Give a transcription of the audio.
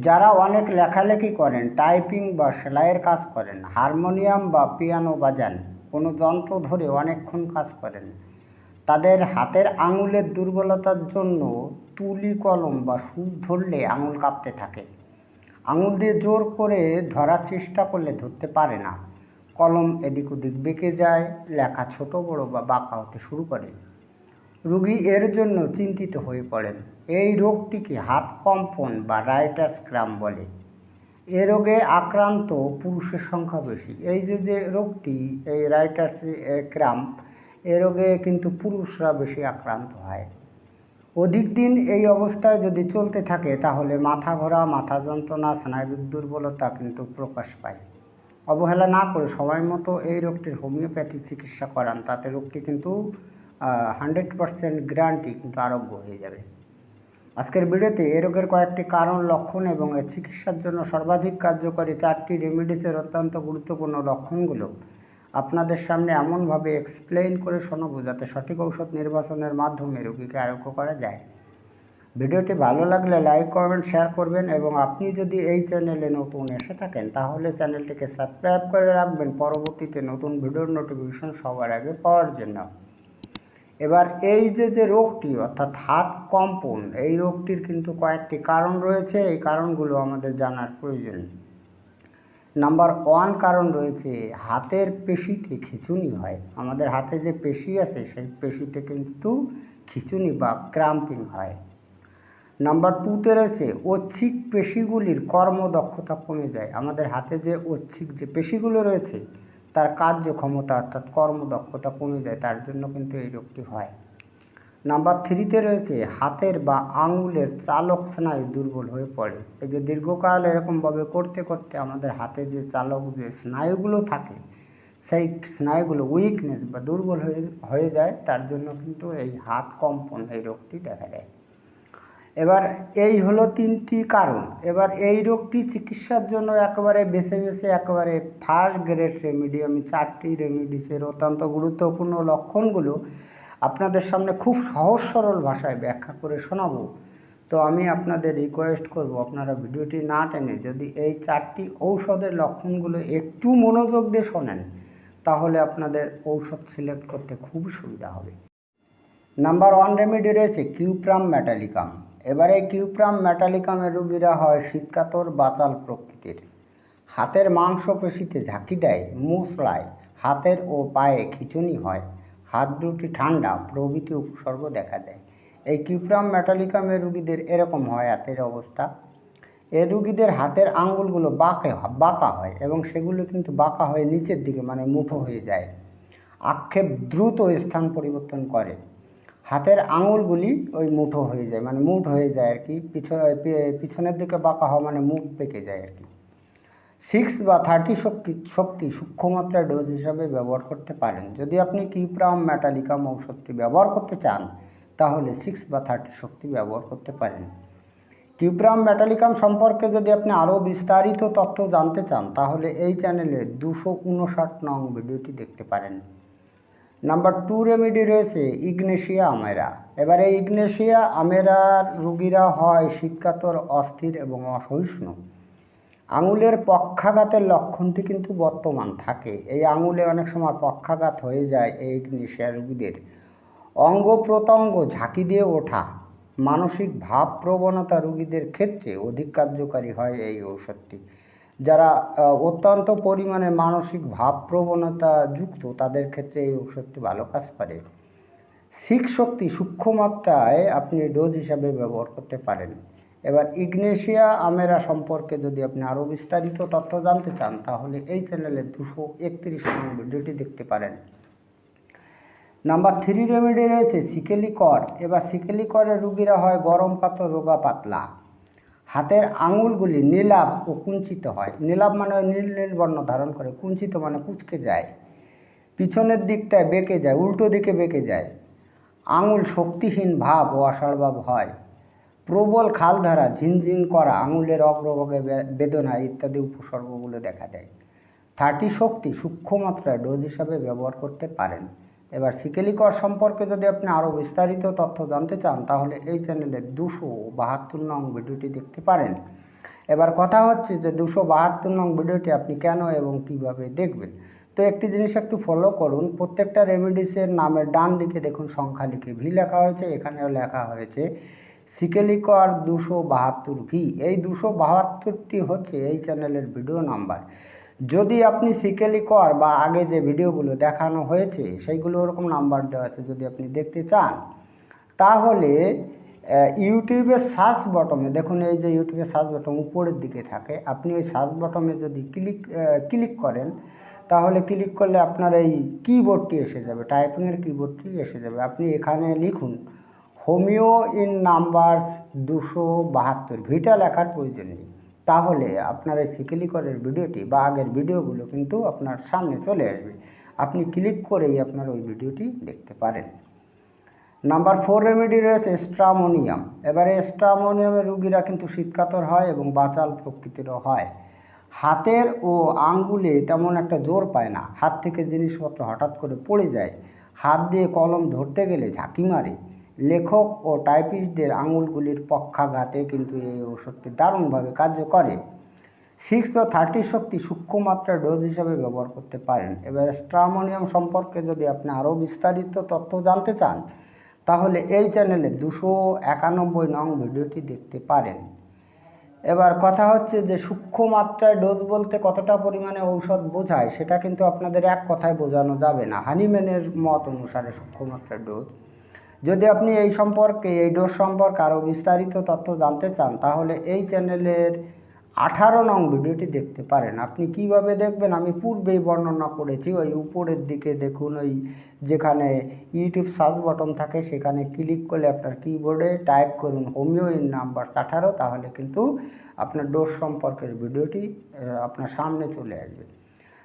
যারা অনেক লেখালেখি করেন, টাইপিং বা সেলাইয়ের কাজ করেন, হারমোনিয়াম বা পিয়ানো বাজান, কোনো যন্ত্র ধরে অনেকক্ষণ কাজ করেন, তাদের হাতের আঙুলের দুর্বলতার জন্য তুলি কলম বা সুচ ধরলে আঙুল কাঁপতে থাকে। আঙুল দিয়ে জোর করে ধরার চেষ্টা করলে ধরতে পারে না। কলম এদিক ওদিক বেঁকে যায়, লেখা ছোট বড় বা বাঁকা হতে শুরু করে। রোগী এর জন্য চিন্তিত হয়ে পড়েন। এই রোগটিকে হাত কম্পন বা রাইটার্স ক্রাম বলে। এ রোগে আক্রান্ত পুরুষের সংখ্যা বেশি। এই যে যে রোগটি, এই রাইটার্স ক্রাম, এ রোগে কিন্তু পুরুষরা বেশি আক্রান্ত হয়। অধিক দিন এই অবস্থায় যদি চলতে থাকে, তাহলে মাথা ঘোরা, মাথা যন্ত্রণা স্নায়বিক দুর্বলতা কিন্তু প্রকাশ পায়। অবহেলা না করে সময় মতো এই রোগটির হোমিওপ্যাথি চিকিৎসা করান। তাতে রোগটি কিন্তু হান্ড্রেড পারসেন্ট গ্যারান্টি কিন্তু আরোগ্য হয়ে যাবে। আজকের ভিডিওতে এ রোগের কয়েকটি কারণ, লক্ষণ এবং এর চিকিৎসার জন্য সর্বাধিক কার্যকরী চারটি রেমিডিসের অত্যন্ত গুরুত্বপূর্ণ লক্ষণগুলো আপনাদের সামনে এমনভাবে এক্সপ্লেইন করে শোনাবো যাতে সঠিক ঔষধ নির্বাচনের মাধ্যমে রোগীকে আরোগ্য করা যায়। ভিডিওটি ভালো লাগলে লাইক কমেন্ট শেয়ার করবেন এবং আপনি যদি এই চ্যানেলে নতুন এসে থাকেন তাহলে চ্যানেলটিকে সাবস্ক্রাইব করে রাখবেন। পরবর্তীতে নতুন ভিডিওর নোটিফিকেশন সবার আগে পাওয়ার জন্য। এবার এই যে যে রোগটি, অর্থাৎ হাত কম্পন, এই রোগটির কিন্তু কয়েকটি কারণ রয়েছে, এই কারণগুলো আমাদের জানার প্রয়োজন। নাম্বার ওয়ান কারণ রয়েছে, হাতের পেশিতে খিঁচুনি হয়। আমাদের হাতে যে পেশি আছে, সেই পেশিতে কিন্তু খিঁচুনি বা ক্রাম্পিং হয়। নাম্বার টুতে রয়েছে, ঐচ্ছিক পেশিগুলির কর্মদক্ষতা কমে যায়। আমাদের হাতে যে ঐচ্ছিক যে পেশিগুলো রয়েছে তার কার্যক্ষমতা অর্থাৎ কর্মদক্ষতা কমে যায়, তার জন্য কিন্তু এই রোগটি হয়। নাম্বার থ্রিতে রয়েছে, হাতের বা আঙুলের চালক স্নায়ু দুর্বল হয়ে পড়ে। এই যে দীর্ঘকাল এরকমভাবে করতে করতে আমাদের হাতে যে চালক যে স্নায়ুগুলো থাকে, সেই স্নায়ুগুলো উইকনেস বা দুর্বল হয়ে হয়ে যায়, তার জন্য কিন্তু এই হাত কম্পন এই রোগটি দেখা দেয়। এবার এই হলো তিনটি কারণ। এবার এই রোগটি চিকিৎসার জন্য একেবারে বেছে বেছে একেবারে ফার্স্ট গ্রেড রেমেডি আমি চারটি রেমেডিসের অত্যন্ত গুরুত্বপূর্ণ লক্ষণগুলো আপনাদের সামনে খুব সহজ সরল ভাষায় ব্যাখ্যা করে শোনাবো। তো আমি আপনাদের রিকোয়েস্ট করব, আপনারা ভিডিওটি না টেনে যদি এই চারটি ঔষধের লক্ষণগুলো একটু মনোযোগ দিয়ে শোনেন, তাহলে আপনাদের ঔষধ সিলেক্ট করতে খুব সুবিধা হবে। নাম্বার ওয়ান রেমেডি রয়েছে কিউপ্রাম ম্যাটালিকাম এবারে কিউপ্রাম ম্যাটালিকামের রোগীরা হয় শীতকাতর বাচাল প্রকৃতির। হাতের মাংসপেশিতে ঝাঁকি দেয় মুসড়ায় হাতের ও পায়ে খিঁচুনি হয়, হাত দুটি ঠান্ডা, প্রভৃতি উপসর্গ দেখা দেয়। এই কিউপ্রাম ম্যাটালিকামের রুগীদের এরকম হয় হাতের অবস্থা। এ রুগীদের হাতের আঙ্গুলগুলো বাঁকে, বাঁকা হয় এবং সেগুলো কিন্তু বাঁকা হয়ে নিচের দিকে মানে মুঠো হয়ে যায়। আক্ষেপ দ্রুত স্থান পরিবর্তন করে। হাতের আঙুলগুলি ওই মুঠো হয়ে যায় মানে মুঠ হয়ে যায় আর কি পিছনের দিকে বাঁকা হওয়া মানে মুখ পেকে যায় আর কি। সিক্স বা থার্টি শক্তি শক্তি সূক্ষ্মমাত্রায় ডোজ হিসাবে ব্যবহার করতে পারেন। যদি আপনি কিপ্রাম ম্যাটালিকাম ঔষধটি ব্যবহার করতে চান, তাহলে সিক্স বা থার্টি শক্তি ব্যবহার করতে পারেন। কিউপ্রাম ম্যাটালিকাম সম্পর্কে যদি আপনি আরও বিস্তারিত তথ্য জানতে চান, তাহলে এই চ্যানেলে দুশো উনষাট নং ভিডিওটি দেখতে পারেন। নাম্বার টু রেমেডি রয়েছে ইগনেশিয়া আমেরা। এবারে ইগনেশিয়া আমেরার রুগীরা হয় শীতকাতর অস্থির এবং অসহিষ্ণু। আঙুলের পক্ষাঘাতের লক্ষণটি কিন্তু বর্তমান থাকে। এই আঙুলে অনেক সময় পক্ষাঘাত হয়ে যায় এই ইগনেশিয়া রুগীদের। অঙ্গ প্রত্যঙ্গ ঝাঁকি দিয়ে ওঠা, মানসিক ভাব প্রবণতা রুগীদের ক্ষেত্রে অধিক কার্যকারী হয় এই ঔষধটি। যারা অত্যন্ত পরিমাণে মানসিক ভাব প্রবণতা যুক্ত, তাদের ক্ষেত্রে এই ঔষধটি ভালো কাজ করে। শিখ শক্তি সূক্ষ্ম মাত্রায় আপনি ডোজ হিসাবে ব্যবহার করতে পারেন। এবার ইগনেশিয়া আমেরা সম্পর্কে যদি আপনি আরও বিস্তারিত তথ্য জানতে চান, তাহলে এই চ্যানেলে দুশো একত্রিশ নম্বর ভিডিওটি দেখতে পারেন। নাম্বার থ্রি রেমেডি রয়েছে, সিকেলি কর। এবার সিকেলি করের রুগীরা হয় গরম কাতর রোগা পাতলা। হাতের আঙুলগুলি নীলাভ ও কুঞ্চিত হয়। নীলাভ মানে নীল নীল বর্ণ ধারণ করে, কুঞ্চিত মানে কুচকে যায়। পিছনের দিকটায় বেঁকে যায়, উল্টো দিকে বেঁকে যায়। আঙুল শক্তিহীন ভাব ও অসাড় ভাব হয়। প্রবল খাল ধারা ঝিনঝিন করা, আঙুলের অগ্রভাগে বেদনা ইত্যাদি উপসর্গগুলো দেখা দেয়। থার্টি শক্তি সূক্ষ্ম মাত্রায় ডোজ হিসাবে ব্যবহার করতে পারেন। এবার সিকেলিকর সম্পর্কে যদি আপনি আরও বিস্তারিত তথ্য জানতে চান, তাহলে এই চ্যানেলে দুশো বাহাত্তর নং ভিডিওটি দেখতে পারেন। এবার কথা হচ্ছে যে দুশো বাহাত্তর নং ভিডিওটি আপনি কেন এবং কীভাবে দেখবেন? তো একটি জিনিস একটু ফলো করুন। প্রত্যেকটা রেমিডিসের নামের ডান দিকে দেখুন, সংখ্যা লিখে ভি লেখা হয়েছে, এখানেও লেখা হয়েছে সিকেলিকর দুশো বাহাত্তর ভি এই দুশো বাহাত্তরটি হচ্ছে এই চ্যানেলের ভিডিও নাম্বার যদি আপনি সিকেলি কর বা আগে যে ভিডিওগুলো দেখানো হয়েছে, সেইগুলো ওরকম নাম্বার দেওয়া আছে যদি আপনি দেখতে চান, তাহলে ইউটিউবে সার্চ বটমে দেখুন, এই যে ইউটিউবের সার্চ বটম উপরের দিকে থাকে, আপনি ওই সার্চ বটমে যদি ক্লিক ক্লিক করেন, তাহলে ক্লিক করলে আপনার এই কিবোর্ডটি এসে যাবে টাইপিংয়ের কিবোর্ডটি এসে যাবে। আপনি এখানে লিখুন হোমিও ইন নাম্বারস দুশো বাহাত্তর। ভিটা লেখার প্রয়োজন নেই। তাহলে আপনার এই সিকেলিকরের ভিডিওটি বা আগের ভিডিওগুলো কিন্তু আপনার সামনে চলে আসবে। আপনি ক্লিক করেই আপনার ওই ভিডিওটি দেখতে পারেন। নাম্বার ফোর রেমেডি রয়েছে স্ট্রামোনিয়াম। এবারে স্ট্রামোনিয়ামের রুগীরা কিন্তু শীতকাতর হয় এবং বাচাল প্রকৃতিরও হয়। হাতের ও আঙ্গুলে তেমন একটা জোর পায় না। হাত থেকে জিনিসপত্র হঠাৎ করে পড়ে যায়। হাত দিয়ে কলম ধরতে গেলে ঝাঁকি মারে। লেখক ও টাইপিস্টদের আঙুলগুলির পক্ষাঘাতে কিন্তু এই ওষুধটি দারুণভাবে কার্য করে। সিক্স ও থার্টি শক্তি সূক্ষ্ম মাত্রার ডোজ হিসাবে ব্যবহার করতে পারেন। এবার স্ট্রামোনিয়াম সম্পর্কে যদি আপনি আরও বিস্তারিত তথ্য জানতে চান, তাহলে এই চ্যানেলে দুশো একানব্বই নং ভিডিওটি দেখতে পারেন। এবার কথা হচ্ছে যে সূক্ষ্ম মাত্রায় ডোজ বলতে কতটা পরিমাণে ঔষধ বোঝায়, সেটা কিন্তু আপনাদের এক কথায় বোঝানো যাবে না। হানিম্যানের মত অনুসারে সূক্ষ্ম মাত্রার ডোজ যদি আপনি এই সম্পর্কে, এই ডোজ সম্পর্কে আরও বিস্তারিত তথ্য জানতে চান, তাহলে এই চ্যানেলের আঠারো নং ভিডিওটি দেখতে পারেন। আপনি কীভাবে দেখবেন? আমি পূর্বেই বর্ণনা করেছি, ওই উপরের দিকে দেখুন, ওই যেখানে ইউটিউব সার্চ বটন থাকে, সেখানে ক্লিক করলে আপনার কিবোর্ডে টাইপ করুন হোমিও ইন নাম্বার আঠারো, তাহলে কিন্তু আপনার ডোজ সম্পর্কের ভিডিওটি আপনার সামনে চলে আসবে।